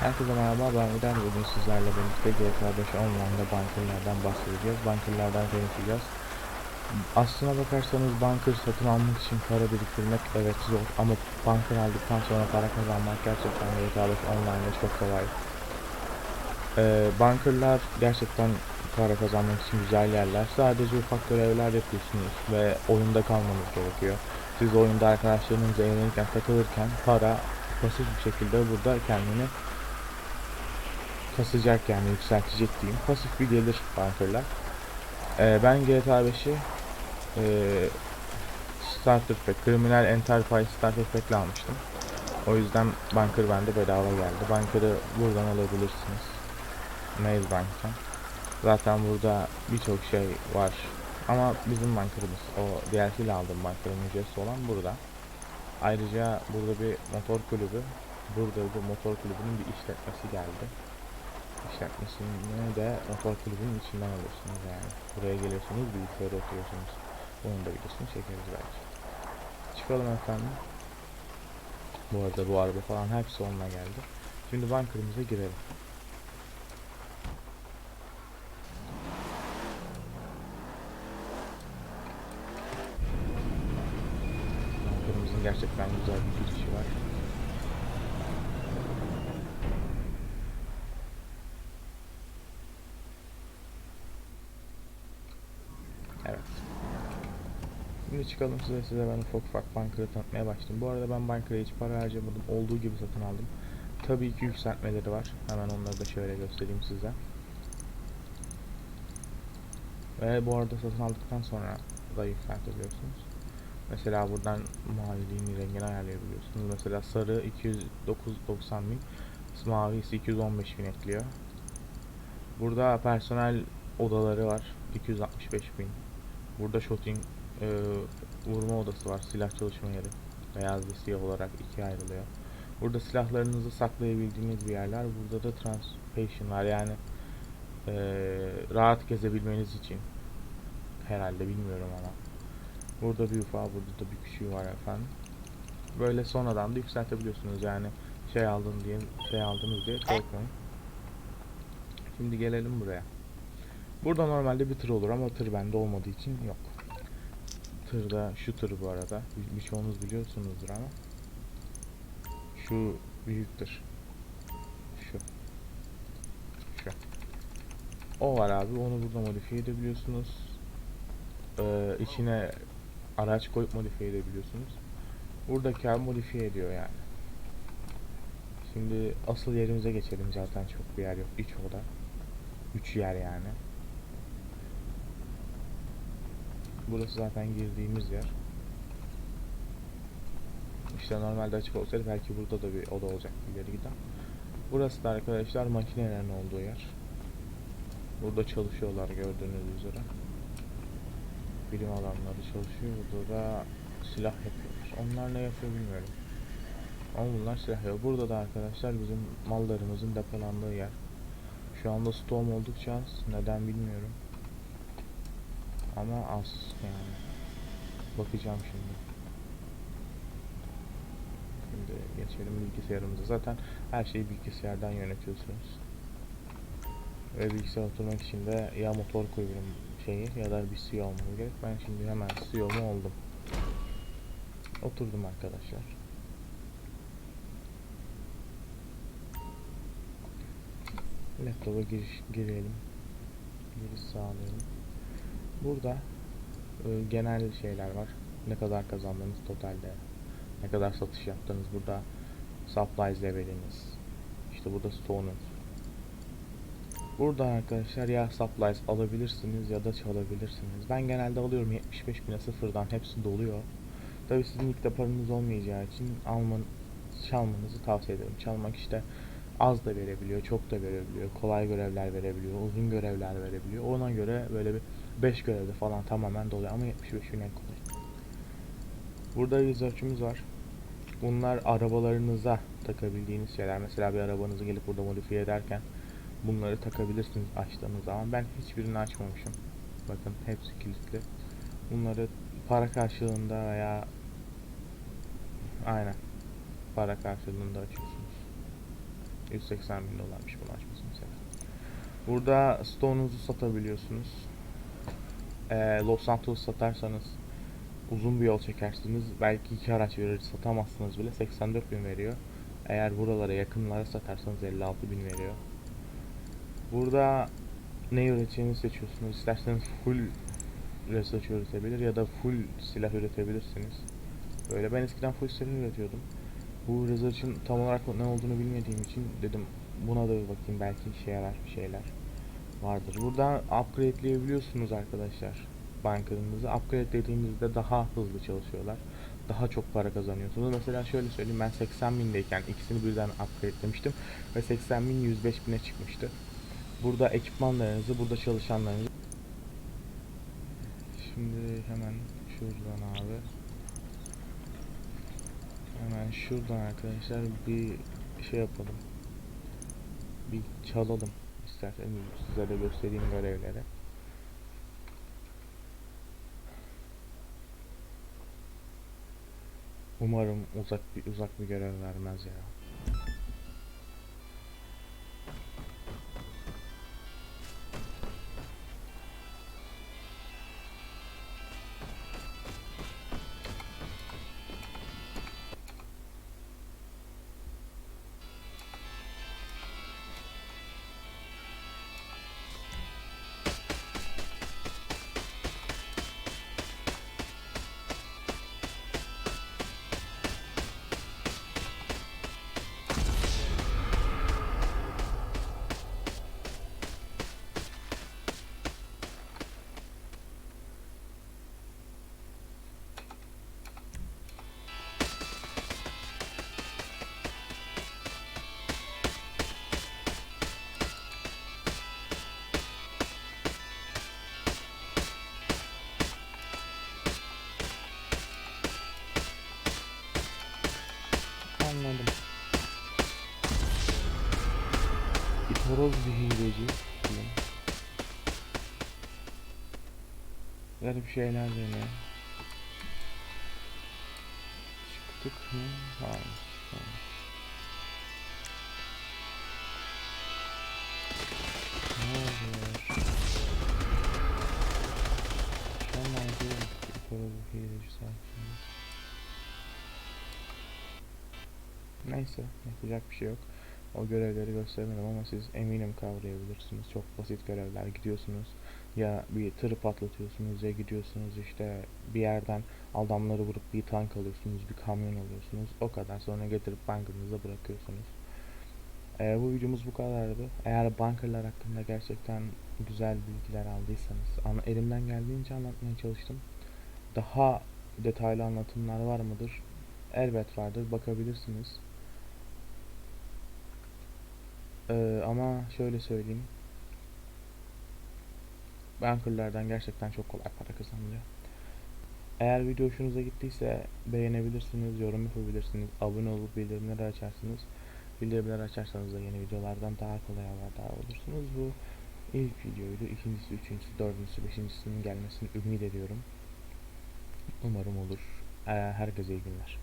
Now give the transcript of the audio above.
Herkese merhaba ben Uder bugün sizlerle birlikte GTA 5 Online'da bankerlerden bahsedeceğiz. Bankerlerden konuşacağız. Aslına bakarsanız banker satın almak için para biriktirmek evet zor ama banker aldıktan sonra para kazanmak gerçekten GTA 5 Online'da çok kolay. Ee, bankerlar gerçekten para kazanmak için güzel yerler. Sadece ufak görevler yapıyorsunuz ve oyunda kalmanız gerekiyor. Siz oyunda arkadaşlarınızla eğlenirken takılırken para pasif bir şekilde burada kendini kasacak yani yükseltecek diyeyim. Pasif bir gelir bankerlar. Ee, ben GTA 5'i e, Starter Pack, Criminal Enterprise Starter Pack'le almıştım. O yüzden banker bende bedava geldi. Banker'ı buradan alabilirsiniz. Mail Bank'tan. Zaten burada birçok şey var. Ama bizim bankerımız, o DLC ile aldığım bankerın ücretsiz olan burada. Ayrıca burada bir motor kulübü, burada bir motor kulübünün bir işletmesi geldi işletmesini de motor kulübünün içinden alıyorsunuz yani. Buraya geliyorsunuz bilgisayara oturuyorsunuz. Bunun da videosunu çekeriz belki. Çıkalım efendim. Bu arada bu araba falan hepsi onunla geldi. Şimdi bankerımıza girelim. Bankerımızın gerçekten güzel bir girişi var. Evet. Şimdi çıkalım size size ben ufak ufak banker'ı tanıtmaya başladım. Bu arada ben banker'a hiç para harcamadım. Olduğu gibi satın aldım. Tabii ki yükseltmeleri var. Hemen onları da şöyle göstereyim size. Ve bu arada satın aldıktan sonra da yükseltebiliyorsunuz. Mesela buradan maviliğin rengini ayarlayabiliyorsunuz. Mesela sarı 209.90 bin, mavi ise 215 bin ekliyor. Burada personel odaları var. 265 bin. Burada shooting e, vurma odası var. Silah çalışma yeri. Beyaz ve siyah olarak ikiye ayrılıyor. Burada silahlarınızı saklayabildiğiniz bir yerler. Burada da transportation var. Yani e, rahat gezebilmeniz için. Herhalde bilmiyorum ama. Burada bir ufağı, burada da bir küçüğü var efendim. Böyle sonradan da yükseltebiliyorsunuz. Yani şey aldın diye şey aldınız diye korkmayın. Şimdi gelelim buraya. Burada normalde bir tır olur ama tır bende olmadığı için yok. Tırda şu tır bu arada. Bir- Birçoğunuz biliyorsunuzdur ama. Şu büyük tır. Şu. Şu. O var abi. Onu burada modifiye edebiliyorsunuz. Ee, içine araç koyup modifiye edebiliyorsunuz. Buradaki abi modifiye ediyor yani. Şimdi asıl yerimize geçelim zaten çok bir yer yok. İç oda. Üç yer yani. Burası zaten girdiğimiz yer. İşte normalde açık olsaydı belki burada da bir oda olacak ileri giden. Burası da arkadaşlar makinelerin olduğu yer. Burada çalışıyorlar gördüğünüz üzere. Bilim adamları çalışıyor. Burada da silah yapıyorlar. Onlar ne yapıyor bilmiyorum. Ama bunlar silah yapıyor. Burada da arkadaşlar bizim mallarımızın depolandığı yer. Şu anda storm oldukça. Neden bilmiyorum. Ama az yani. Bakacağım şimdi. Şimdi geçelim bilgisayarımıza. Zaten her şeyi bilgisayardan yönetiyorsunuz. Ve bilgisayar oturmak için de ya motor koyuyorum şeyi ya da bir CEO olmam gerek. Ben şimdi hemen CEO'mu oldum. Oturdum arkadaşlar. Laptopa giriş girelim. Giriş sağlayalım. Burada e, genel şeyler var. Ne kadar kazandığınız totalde. Ne kadar satış yaptığınız burada supplies leveliniz. İşte burada stoğunuz. Burada arkadaşlar ya supplies alabilirsiniz ya da çalabilirsiniz. Ben genelde alıyorum 75 bine sıfırdan hepsi doluyor. Tabi sizin ilk de paranız olmayacağı için alman, çalmanızı tavsiye ederim. Çalmak işte az da verebiliyor, çok da verebiliyor, kolay görevler verebiliyor, uzun görevler verebiliyor. Ona göre böyle bir 5 görevde falan tamamen doluyor ama 75 bin en kolay. Burada research'ümüz var. Bunlar arabalarınıza takabildiğiniz şeyler. Mesela bir arabanızı gelip burada modifiye ederken bunları takabilirsiniz açtığınız zaman. Ben hiçbirini açmamışım. Bakın hepsi kilitli. Bunları para karşılığında veya aynen para karşılığında açıyorsunuz. 180 bin dolarmış bunu açması mesela. Burada stone'unuzu satabiliyorsunuz. Los Santos satarsanız uzun bir yol çekersiniz. Belki iki araç verir satamazsınız bile. 84 bin veriyor. Eğer buralara yakınlara satarsanız 56 bin veriyor. Burada ne üreteceğinizi seçiyorsunuz. İsterseniz full research üretebilir ya da full silah üretebilirsiniz. Böyle ben eskiden full silah üretiyordum. Bu research'ın tam olarak ne olduğunu bilmediğim için dedim buna da bir bakayım belki işe yarar bir şeyler vardır. Burada upgrade'leyebiliyorsunuz arkadaşlar bankanızı. Upgrade'lediğinizde daha hızlı çalışıyorlar. Daha çok para kazanıyorsunuz. Mesela şöyle söyleyeyim ben 80 bindeyken ikisini birden upgrade'lemiştim ve 80 bin 105 bine çıkmıştı. Burada ekipmanlarınızı, burada çalışanlarınızı Şimdi hemen şuradan abi Hemen şuradan arkadaşlar bir şey yapalım Bir çalalım isterseniz size de göstereyim görevleri Umarım uzak bir uzak bir görev vermez ya. Anladım. Bir horoz bir hileci. Garip şeyler deniyor. Çıktık mı? Hayır. oluyor? Şu an nerede? Bir horoz bir hileci sakin. Neyse yapacak bir şey yok. O görevleri göstermedim ama siz eminim kavrayabilirsiniz. Çok basit görevler gidiyorsunuz ya bir tır patlatıyorsunuz ya gidiyorsunuz işte bir yerden adamları vurup bir tank alıyorsunuz bir kamyon alıyorsunuz o kadar sonra getirip bankanıza bırakıyorsunuz. Ee, bu videomuz bu kadardı. Eğer bankalar hakkında gerçekten güzel bilgiler aldıysanız elimden geldiğince anlatmaya çalıştım. Daha detaylı anlatımlar var mıdır? Elbet vardır bakabilirsiniz. Ee, ama şöyle söyleyeyim. Bankerlardan gerçekten çok kolay para kazanılıyor. Eğer video hoşunuza gittiyse beğenebilirsiniz, yorum yapabilirsiniz, abone olup bildirimleri açarsınız. Bildirimleri açarsanız da yeni videolardan daha kolay haberdar olursunuz. Bu ilk videoydu. İkincisi, üçüncüsü, dördüncüsü, beşincisinin gelmesini ümit ediyorum. Umarım olur. Ee, herkese iyi günler.